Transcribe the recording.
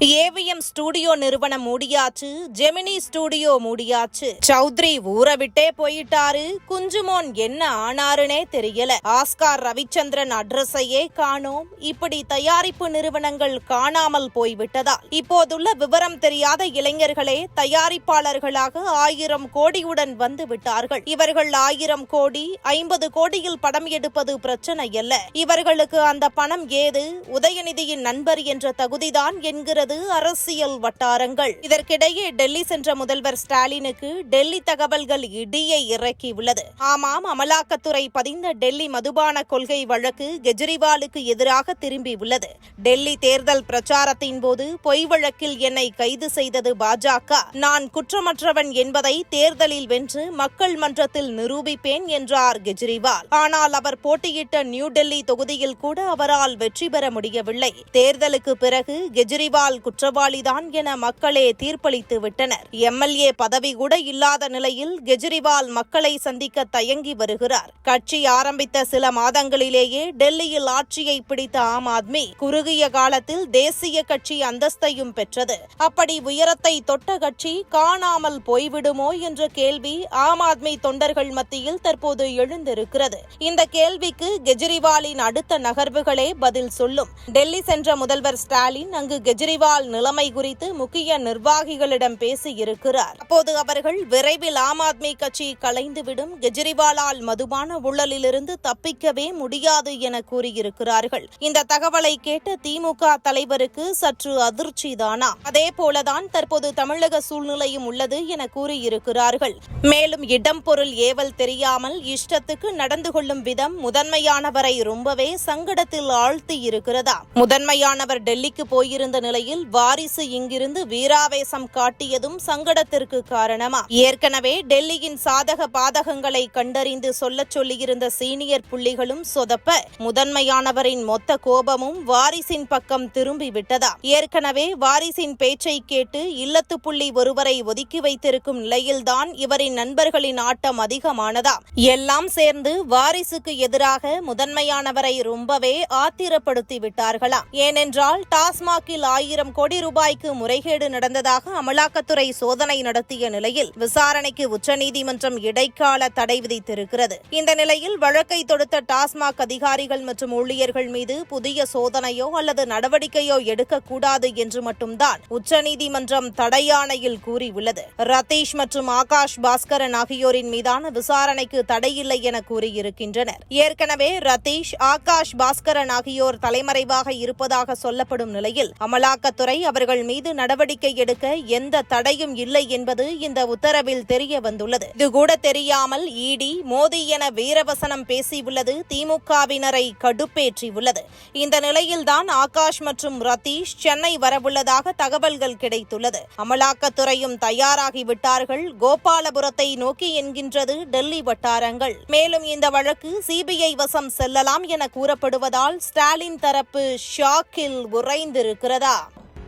AVM studio நிறுவனம் மூடியாச்சு Gemini studio மூடியாச்சு. சௌத்ரி ஊரை விட்டே போயிட்டாரு. குஞ்சுமோன் என்ன ஆனாருனே தெரியல. ஆஸ்கார் ரவிச்சந்திரன் அட்ரஸையே காணோம். இப்படி தயாரிப்பு நிறுவனங்கள் காணாமல் போய்விட்டதா? இப்போதுள்ள விவரம் தெரியாத இளைஞர்களே தயாரிப்பாளர்களாக ஆயிரம் கோடியுடன் வந்து விட்டார்கள். இவர்கள் ஆயிரம் கோடி ஐம்பது கோடியில் படம் எடுப்பது பிரச்சனை அல்ல. இவர்களுக்கு அந்த பணம் ஏது? உதயநிதியின் நண்பர் என்ற தகுதிதான் என்கிறது. அரசியல் வட்டாரங்கள். இதற்கிடையே டெல்லி சென்ற முதல்வர் ஸ்டாலினுக்கு டெல்லி தகவல்கள் இடியை இறக்கியுள்ளது. ஆமாம் அமலாக்கத்துறை பதிந்த டெல்லி மதுபான கொள்கை வழக்கு கெஜ்ரிவாலுக்கு எதிராக திரும்பியுள்ளது டெல்லி தேர்தல் பிரச்சாரத்தின் போது பொய் வழக்கில் என்னை கைது செய்தது பாஜக. நான் குற்றமற்றவன் என்பதை தேர்தலில் வென்று மக்கள் மன்றத்தில் நிரூபிப்பேன் என்றார் கெஜ்ரிவால். ஆனால் அவர் போட்டியிட்ட நியூ டெல்லி தொகுதியில் கூட அவரால் வெற்றி பெற முடியவில்லை. தேர்தலுக்கு பிறகு கெஜ்ரிவால் குற்றவாளிதான் என மக்களே தீர்ப்பளித்து விட்டனர். எம்எல்ஏ பதவி கூட இல்லாத நிலையில் கெஜ்ரிவால் மக்களை சந்திக்க தயங்கி வருகிறார். கட்சி ஆரம்பித்த சில மாதங்களிலேயே டெல்லியில் ஆட்சியை பிடித்த ஆம் ஆத்மி குறுகிய காலத்தில் தேசிய கட்சி அந்தஸ்தையும் பெற்றது. அப்படி உயரத்தை தொட்ட கட்சி காணாமல் போய்விடுமோ என்ற கேள்வி ஆம் ஆத்மி தொண்டர்கள் மத்தியில் தற்போது எழுந்திருக்கிறது. இந்த கேள்விக்கு கெஜ்ரிவாலின் அடுத்த நகர்வுகளே பதில் சொல்லும். டெல்லி சென்ற முதல்வர் ஸ்டாலின் அங்கு கெஜ்ரிவால் நிலைமை குறித்து முக்கிய நிர்வாகிகளிடம் பேசியிருக்கிறார். அப்போது அவர்கள் விரைவில் ஆம் ஆத்மி கட்சி கலைந்துவிடும் கெஜ்ரிவாலால் மதுபான ஊழலிலிருந்து தப்பிக்கவே முடியாது என கூறியிருக்கிறார்கள். இந்த தகவலை கேட்ட திமுக தலைவருக்கு சற்று அதிர்ச்சிதானா? அதே போலதான் தற்போது தமிழக சூழ்நிலையும் உள்ளது என கூறியிருக்கிறார்கள். மேலும் இடம் பொருள் ஏவல் தெரியாமல் இஷ்டத்துக்கு நடந்து கொள்ளும் விதம் முதன்மையானவரை ரொம்பவே சங்கடத்தில் ஆழ்த்தி இருக்கிறதா முதன்மையானவர் டெல்லிக்கு போயிருந்த நிலையில் வாரிசு இங்கிருந்து வீராவேசம் காட்டியதும் சங்கடத்திற்கு காரணமா? ஏற்கனவே டெல்லியின் சாதக பாதகங்களை கண்டறிந்து சொல்லச் சொல்லியிருந்த சீனியர் புள்ளிகளும் சொதப்ப முதன்மையானவரின் மொத்த கோபமும் வாரிசின் பக்கம் திரும்பிவிட்டதா ஏற்கனவே வாரிசின் பேச்சை கேட்டு இல்லத்து புள்ளி ஒருவரை ஒதுக்கி வைத்திருக்கும் நிலையில்தான் இவரின் நண்பர்களின் ஆட்டம் அதிகமானதா? எல்லாம் சேர்ந்து வாரிசுக்கு எதிராக முதன்மையானவரை ரொம்பவே ஆத்திரப்படுத்தி விட்டார்களா? ஏனென்றால் டாஸ்மாகில் ஆயிரம் ஆயிரம் கோடி ரூபாய்க்கு முறைகேடு நடந்ததாக அமலாக்கத்துறை சோதனை நடத்திய நிலையில் விசாரணைக்கு உச்சநீதிமன்றம் இடைக்கால தடை விதித்திருக்கிறது. இந்த நிலையில் வழக்கை தொடுத்த டாஸ்மாக் அதிகாரிகள் மற்றும் ஊழியர்கள் மீது புதிய சோதனையோ அல்லது நடவடிக்கையோ எடுக்கக்கூடாது என்று மட்டும்தான் உச்சநீதிமன்றம் தடையாணையில் கூறியுள்ளது. ரதீஷ் மற்றும் ஆகாஷ் பாஸ்கரன் ஆகியோரின் மீதான விசாரணைக்கு தடையில்லை என கூறியிருக்கின்றனர். ஏற்கனவே ரதீஷ் ஆகாஷ் பாஸ்கரன் ஆகியோர் தலைமறைவாக இருப்பதாக சொல்லப்படும் நிலையில் அமலாக்க அமலாக்கத்துறை அவர்கள் மீது நடவடிக்கை எடுக்க எந்த தடையும் இல்லை என்பது இந்த உத்தரவில் தெரிய வந்துள்ளது. இது கூட தெரியாமல் இடி மோடி என வீரவசனம் பேசியுள்ளது திமுகவினரை கடுப்பேற்றியுள்ளது. இந்த நிலையில்தான் ஆகாஷ் மற்றும் ரத்தீஷ் சென்னை வரவுள்ளதாக தகவல்கள் கிடைத்துள்ளது. அமலாக்கத்துறையும் தயாராகிவிட்டார்கள் கோபாலபுரத்தை நோக்கி என்கின்றது டெல்லி வட்டாரங்கள். மேலும் இந்த வழக்கு சிபிஐ வசம் செல்லலாம் என கூறப்படுவதால் ஸ்டாலின் தரப்பு ஷாக்கில் உறைந்திருக்கிறதா?